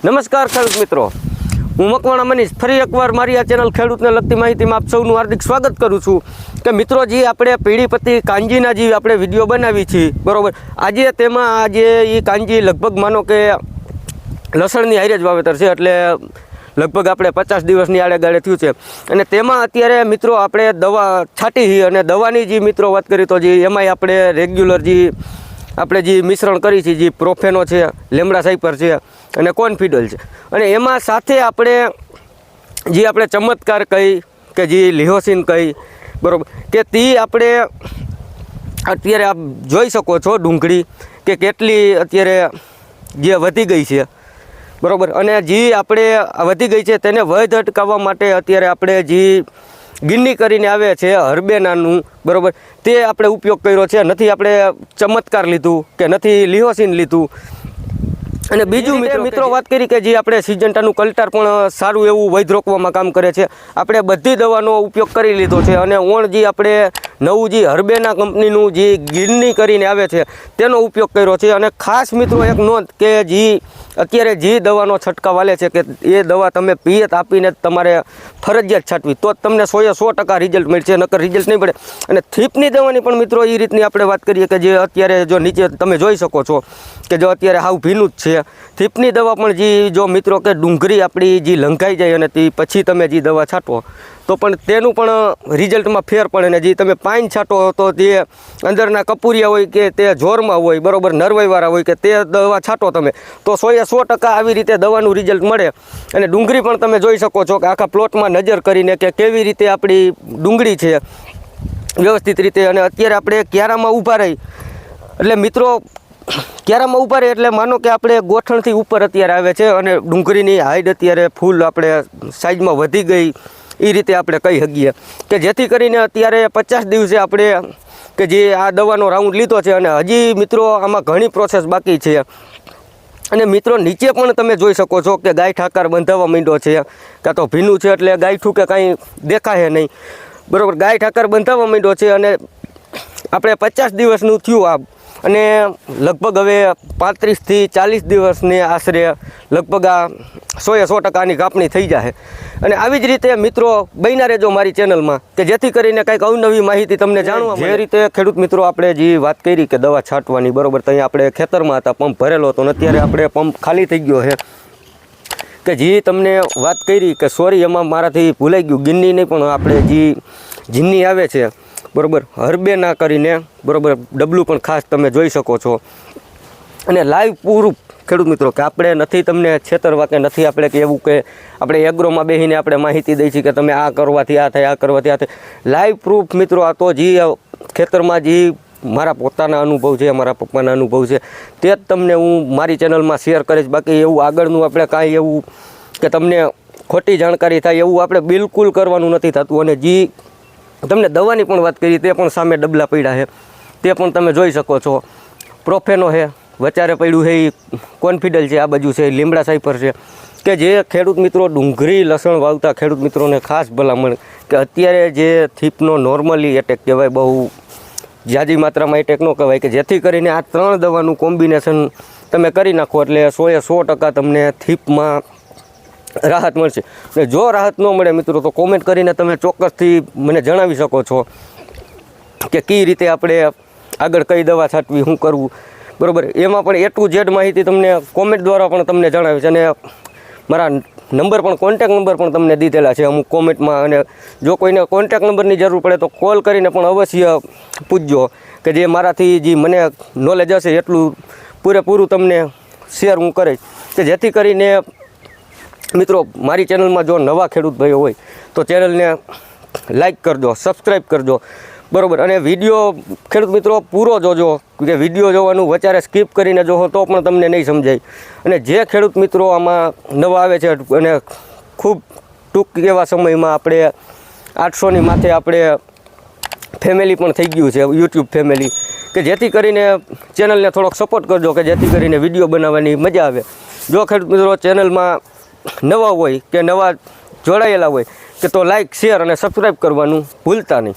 નમસ્કાર ખેડૂત મિત્રો. હું મકવાણા મનીષ ફરી એકવાર મારી આ ચેનલ ખેડૂતને લગતી માહિતીમાં આપ સૌનું હાર્દિક સ્વાગત કરું છું. કે મિત્રો, જે આપણે પીડીપતિ કાંજીના જે આપણે વીડિયો બનાવી છીએ બરોબર, આજે તેમાં આજે એ કાંજી લગભગ માનો કે લસણની હારે વાવેતર છે, એટલે લગભગ આપણે પચાસ દિવસની આડેગાળે થયું છે. અને તેમાં અત્યારે મિત્રો, આપણે દવા છાંટી અને દવાની જે મિત્રો વાત કરી, તો જે એમાંય આપણે રેગ્યુલર જે આપણે જે મિશ્રણ કરી છે, જે પ્રોફેનો છે, લેમડા સાઈપર છે અને કોન્ફિડલ છે. અને એમાં સાથે આપણે જે આપણે ચમત્કાર કહી કે જે લિહોસિન કહી બરાબર, કે તે આપણે અત્યારે આપ જોઈ શકો છો ડુંગળી કે કેટલી અત્યારે જે વધી ગઈ છે. બરાબર, અને જે આપણે વધી ગઈ છે તેને વધ અટકાવવા માટે અત્યારે આપણે જે ગિન્ની કરીને આવે છે હરબેનાનું બરાબર? તે આપણે ઉપયોગ કર્યો છે નથી આપણે ચમત્કાર લીધું કે નથી લિહોસીન લીધું. અને બીજું મિત્ર મિત્રો વાત કરી કે જે આપણે સિજન્ટાનું કલ્ટાર પણ સારું એવું વૈધ રોકવામાં કામ કરે છે. આપણે બધી દવાનો ઉપયોગ કરી લીધો છે અને ઓણ જે આપણે નવું જે હરબેના કંપનીનું જે ગિરની કરીને આવે છે, તેનો ઉપયોગ કર્યો છે. અને ખાસ મિત્રો એક નોંધ કે જે અત્યારે જે દવાનો છંટકાવ આલે છે કે એ દવા તમે પિયત આપીને તમારે ફરજિયાત છાંટવી. તો જ તમને સોએ સો ટકા રિઝલ્ટ મળશે નકર રિઝલ્ટ નહીં મળે. અને થીપની દવાની પણ મિત્રો એ રીતની આપણે વાત કરીએ કે જે અત્યારે જો નીચે તમે જોઈ શકો છો કે જો અત્યારે હાવ ભીનું જ છે. થીપની દવા પણ જે જો મિત્રો કે ડુંગળી આપણી જે લંઘાઈ જાય અને તે પછી તમે જે દવા છાંટો, તો પણ તેનું પણ રિઝલ્ટમાં ફેર પડે ને જે તમે પાઇન છાંટો હતો તે અંદરના કપૂરિયા હોય કે તે જોરમાં હોય, બરોબર, નરવાઈવાળા હોય કે તે દવા છાંટો તમે. તો સોએ સો ટકા આવી રીતે દવાનું રિઝલ્ટ મળે. અને ડુંગળી પણ તમે જોઈ શકો છો કે આખા પ્લોટમાં નજર કરીને કે કેવી રીતે આપણી ડુંગળી છે વ્યવસ્થિત રીતે. અને અત્યારે આપણે ક્યારામાં ઊભા રહી. એટલે મિત્રો, ક્યારામાં ઊભા રહે એટલે માનો કે આપણે ગોઠણથી ઉપર અત્યારે આવે છે અને ડુંગળીની હાઈટ અત્યારે ફૂલ આપણે સાઈઝમાં વધી ગઈ. એ રીતે આપણે કહી શકીએ કે જેથી કરીને અત્યારે પચાસ દિવસે આપણે કે જે આ દવાનો રાઉન્ડ લીધો છે અને હજી મિત્રો આમાં ઘણી પ્રોસેસ બાકી છે. અને મિત્રો નીચે પણ તમે જોઈ શકો છો કે ગાય ઠાકર બંધાવવા માંડ્યો છે. કાં તો ભીનું છે એટલે ગાયઠું કે કાંઈ દેખાય નહીં. બરાબર, ગાય ઠાકર બંધાવવા માંડ્યો છે અને આપણે પચાસ દિવસનું થયું આ અને લગભગ હવે પાંત્રીસથી ચાલીસ દિવસની આશરે લગભગ આ સોએ સો ટકાની કાપણી થઈ જશે અને આવી જ રીતે મિત્રો બન્યા રહેજો મારી ચેનલમાં, કે જેથી કરીને કંઈક અવનવી માહિતી તમને જાણવા જે રીતે ખેડૂત મિત્રો આપણે જે વાત કરી કે દવા છાંટવાની, બરોબર ત્યાં આપણે ખેતરમાં હતા, પંપ ભરેલો હતો, અને અત્યારે આપણે પંપ ખાલી થઈ ગયો છે. કે જે તમને વાત કરી કે સોરી, એમાં મારાથી ભૂલાઈ ગયું, ગિન્ની નહીં, પણ આપણે જે જીન્ની આવે છે બરોબર? હરબે ના કરીને, બરાબર ડબલું પણ ખાસ તમે જોઈ શકો છો. અને લાઈવ પૂરું, ખેડૂત મિત્રો, કે આપણે નથી તમને છેતરવા કે નથી આપણે કે એવું કે આપણે એગ્રોમાં બેસીને આપણે માહિતી દઈ છીએ કે તમે આ કરવાથી આ થાય, આ કરવાથી આ થાય. લાઈવ પ્રૂફ મિત્રો, આ તો જે ખેતરમાં જે મારા પોતાના અનુભવ છે, મારા પપ્પાના અનુભવ છે, તે જ તમને હું મારી ચેનલમાં શેર કરીશ. બાકી એવું આગળનું આપણે કાંઈ એવું કે તમને ખોટી જાણકારી થાય એવું આપણે બિલકુલ કરવાનું નથી થતું. અને જે તમને દવાની પણ વાત કરી, તે પણ સામે ડબલા પડ્યા છે. તે પણ તમે જોઈ શકો છો. પ્રોફેનો છે વચારે પડ્યું છે એ કોન્ફિડલ છે, આ બાજુ છે, લીમડા સાઈપર છે. કે જે ખેડૂત મિત્રો ડુંગળી લસણ વાવતા ખેડૂત મિત્રોને ખાસ ભલામણ કે અત્યારે જે થીપનો નોર્મલી એટેક કહેવાય, બહુ જાજી માત્રામાં એટેક ન કહેવાય, કે જેથી કરીને આ ત્રણ દવાનું કોમ્બિનેશન તમે કરી નાખો, એટલે સોએ સો ટકા તમને થીપમાં રાહત મળશે. ને જો રાહત ન મળે મિત્રો, તો કોમેન્ટ કરીને તમે ચોક્કસથી મને જણાવી શકો છો કે કઈ રીતે આપણે આગળ કઈ દવા છાંટવી, શું કરવું. બરાબર? એમાં પણ એ ટુ ઝેડ માહિતી તમને કોમેન્ટ દ્વારા પણ તમને જણાવીશ અને મારા નંબર પણ કોન્ટેક નંબર પણ તમને દીધેલા છે અમુક કોમેન્ટમાં અને જો કોઈને કોન્ટેક નંબરની જરૂર પડે તો કોલ કરીને પણ અવશ્ય પૂછજો કે જે મારાથી જે મને નોલેજ હશે એટલું પૂરેપૂરું તમને શેર હું કરીશ. કે જેથી કરીને મિત્રો, મારી ચેનલમાં જો નવા ખેડૂત ભાઈઓ હોય, તો ચેનલને લાઇક કરજો સબસ્ક્રાઈબ કરજો. બરાબર, અને વીડિયો ખેડૂત મિત્રો, પૂરો જોજો, કે વીડિયો જોવાનું વચારે સ્કીપ કરીને જોવો, તો પણ તમને નહીં સમજાય. અને જે ખેડૂત મિત્રો આમાં નવા આવે છે, અને ખૂબ ટૂંક એવા સમયમાં આપણે આઠસોની માથે આપણે ફેમિલી પણ થઈ ગયું છે યુટ્યુબ ફેમિલી કે જેથી કરીને ચેનલને થોડોક સપોર્ટ કરજો, કે જેથી કરીને વીડિયો બનાવવાની મજા આવે. જો ખેડૂત મિત્રો ચેનલમાં નવા હોય કે નવા જોડાયેલા હોય કે તો લાઇક શેર અને સબસ્ક્રાઈબ કરવાનું ભૂલતા નહીં.